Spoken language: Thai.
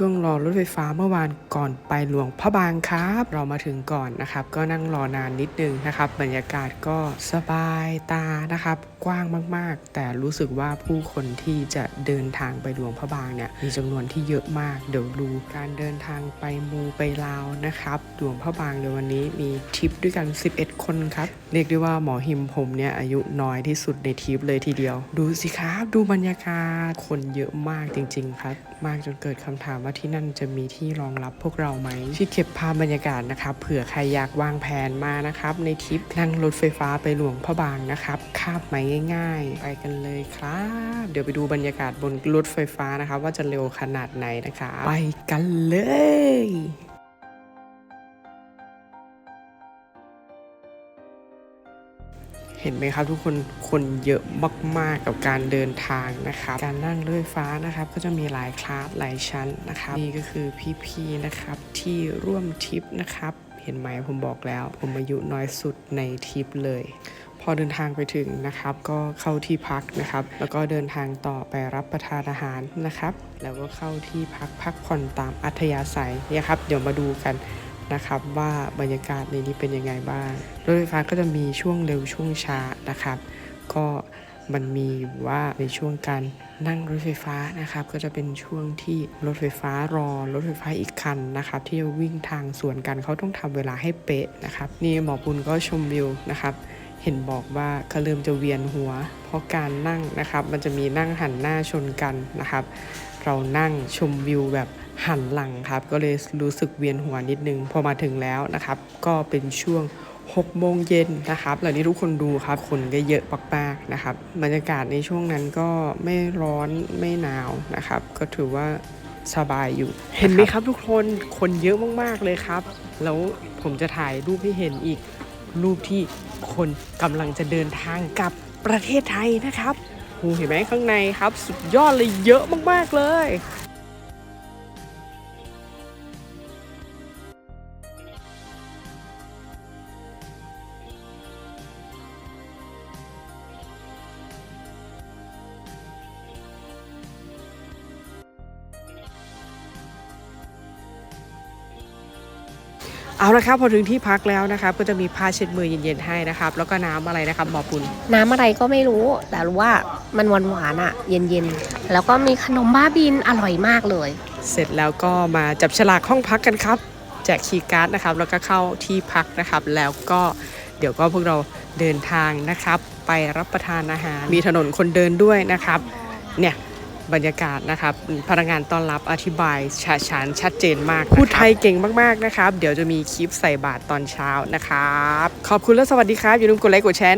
ช่วงรอรถไฟฟ้าเมื่อวานก่อนไปหลวงพระบางครับ เรามาถึงก่อนนะครับ ก็นั่งรอนานนิดนึงนะครับ บรรยากาศก็สบายตานะครับ กว้างมากๆ แต่รู้สึกว่าผู้คนที่จะเดินทางไปหลวงพระบางเนี่ยมีจำนวนที่เยอะมาก เดี๋ยวดูการเดินทางไปมูไปลาวนะครับหลวงพระบางในวันนี้มีทริปด้วยกัน 11 คนครับเรียกได้ว่าหมอหิมผมเนี่ยอายุน้อยที่สุดในทริปเลยทีเดียว ดูสิครับ ดูบรรยากาศคนเยอะมากจริง ๆ ครับ มากจนเกิดคำถามว่าที่นั่นจะมีที่รองรับพวกเราไหมที่เก็บภาพบรรยากาศนะครับเผื่อใครอยากวางแผนมานะครับ ในทริปนั่งรถไฟฟ้าไปหลวงพระบางนะครับคาบไหมง่าย ๆ ไปกันเลยครับ เดี๋ยวไปดูบรรยากาศบนรถไฟฟ้านะครับ ว่าจะเร็วขนาดไหนนะคะ ไปกันเลย เห็นไหมครับทุกคนคนเยอะมากๆกับการเดินทางนะครับ การนั่งรถไฟฟ้านะครับ ก็จะมีหลายคลาสหลายชั้นนะครับ นี่ก็คือพี่ๆนะครับที่ร่วมทริปนะครับ เห็นไหมผมบอกแล้ว ผมอายุน้อยสุดในทริปเลย พอเดินทางไปถึงนะครับ ก็เข้าที่พักนะครับ แล้วก็เดินทางต่อไปรับประทานอาหารนะครับ แล้วก็เข้าที่พักพักผ่อนตามอัธยาศัยเนี่ยครับ เดี๋ยวมาดูกัน นะครับว่าบรรยากาศในนี้เป็นยังไงบ้างรถไฟฟ้าก็จะมีช่วงเร็วช่วงช้านะครับ ก็มันมีว่าในช่วงการนั่งรถไฟฟ้านะครับ ก็จะเป็นช่วงที่รถไฟฟ้ารอรถไฟฟ้าอีกคันนะครับ ที่จะวิ่งทางสวนกันเขาต้องทำเวลาให้เป๊ะนะครับ นี่หมอปุณก็ชมวิวนะครับ เห็นบอกว่าเขาเริ่มจะเวียนหัว เพราะการนั่งนะครับ มันจะมีนั่งหันหน้าชนกันนะครับ เรานั่งชมวิวแบบ หันหลังครับ ก็เลยรู้สึกเวียนหัวนิดนึง พอมาถึงแล้วนะครับ ก็เป็นช่วง6โมงเย็นนะครับเหล่านี้ทุกคนดูครับ คนก็เยอะมากๆนะครับ บรรยากาศในช่วงนั้นก็ไม่ร้อนไม่หนาวนะครับ ก็ถือว่าสบายอยู่ เห็นไหมครับทุกคน คนเยอะมากๆเลยครับ แล้วผมจะถ่ายรูปให้เห็นอีกรูปที่คนกำลังจะเดินทางกลับประเทศไทยนะครับโหเห็นไหมข้างในครับ สุดยอดเลยเยอะมากๆเลย เอาละครับพอถึงที่พักแล้วนะครับก็จะมีผ้าเช็ดมือเย็นๆให้นะครับ แล้วก็น้ำอะไรนะครับหมอปุณน้ำอะไรก็ไม่รู้ แต่รู้ว่ามันหวานหวานๆอะเย็นๆ แล้วก็มีขนมบ้าบินอร่อยมากเลย เสร็จแล้วก็มาจับฉลากห้องพักกันครับ แจกคีย์การ์ดนะครับ แล้วก็เข้าที่พักนะครับ แล้วก็เดี๋ยวก็พวกเราเดินทางนะครับ ไปรับประทานอาหาร มีถนนคนเดินด้วยนะครับ เนี่ย บรรยากาศนะครับพนักงานต้อนรับอธิบายชาชานชัดเจนมากพูดไทยเก่งมากๆนะครับ เดี๋ยวจะมีคลิปใส่บาตรตอนเช้านะครับ ขอบคุณและสวัสดีครับ อย่าลืมกดไลค์กดแชร์นะ